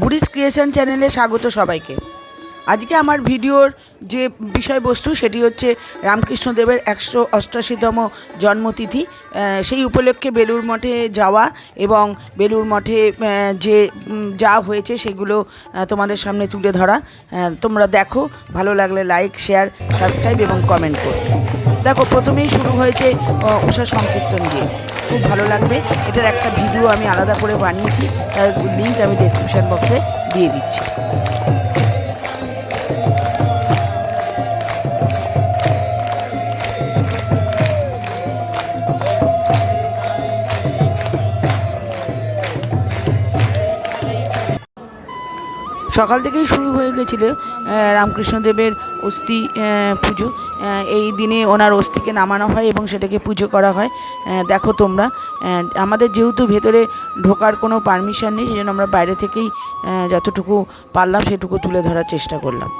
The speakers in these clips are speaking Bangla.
বুড়িস ক্রিয়েশন চ্যানেলে স্বাগত সবাইকে। আজকে আমার ভিডিওর যে বিষয়বস্তু সেটি হচ্ছে রামকৃষ্ণদেবের একশো অষ্টাশিতম জন্মতিথি সেই উপলক্ষে বেলুর মঠে যাওয়া এবং বেলুর মঠে যে যা হয়েছে সেগুলো তোমাদের সামনে তুলে ধরা। তোমরা দেখো, ভালো লাগলে লাইক, শেয়ার, সাবস্ক্রাইব এবং কমেন্ট করো। দেখো, প্রথমেই শুরু হয়েছে উষা সংকীর্তন দিয়ে। খুব ভালো লাগবে। এটার একটা ভিডিও আমি আলাদা করে বানিয়েছি, তার লিঙ্ক আমি ডেসক্রিপশন বক্সে দিয়ে দিচ্ছি। সকাল থেকেই শুরু হয়ে গেছিল রামকৃষ্ণদেবের অস্থি পুজো। এই দিনে ওনার অস্থিকে নামানো হয় এবং সেটাকে পুজো করা হয়। দেখো তোমরা আমাদের যেহেতু ভেতরে ঢোকার কোনো পারমিশন নেই, সেজন্য আমরা বাইরে থেকেই যতটুকু পারলাম সেটুকু তুলে ধরার চেষ্টা করলাম।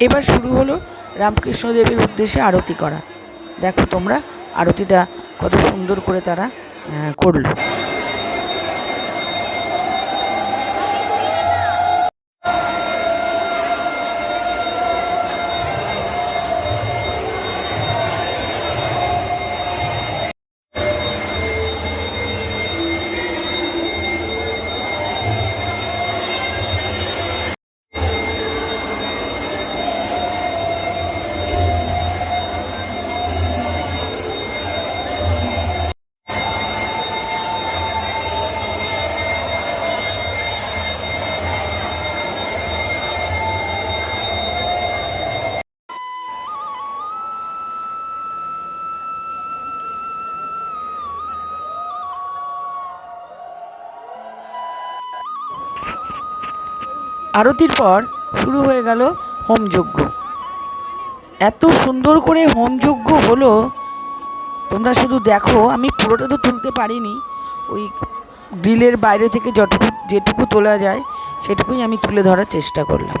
এবার শুরু হলো রামকৃষ্ণদেবের উদ্দেশ্যে আরতি করা। দেখো তোমরা, আরতিটা কত সুন্দর করে তারা করল। আরতির পর শুরু হয়ে গেল হোমযজ্ঞ। এত সুন্দর করে হোমযজ্ঞ হলো, তোমরা শুধু দেখো, আমি পুরোটা তো তুলতে পারিনি। ওই গ্রিলের বাইরে থেকে যতটুকু যেটুকু তোলা যায়, সেটুকুই আমি তুলে ধরার চেষ্টা করলাম।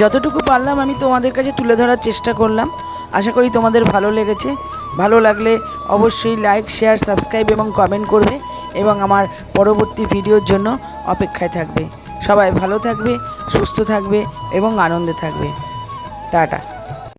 যতটুকু পারলাম আমি তোমাদের কাছে তুলে ধরার চেষ্টা করলাম। আশা করি তোমাদের ভালো লেগেছে। ভালো লাগলে অবশ্যই লাইক শেয়ার সাবস্ক্রাইব এবং কমেন্ট করবে এবং আমার পরবর্তী ভিডিওর জন্য অপেক্ষায় থাকবে। সবাই ভালো থাকবে, সুস্থ থাকবে এবং আনন্দে থাকবে। টাটা।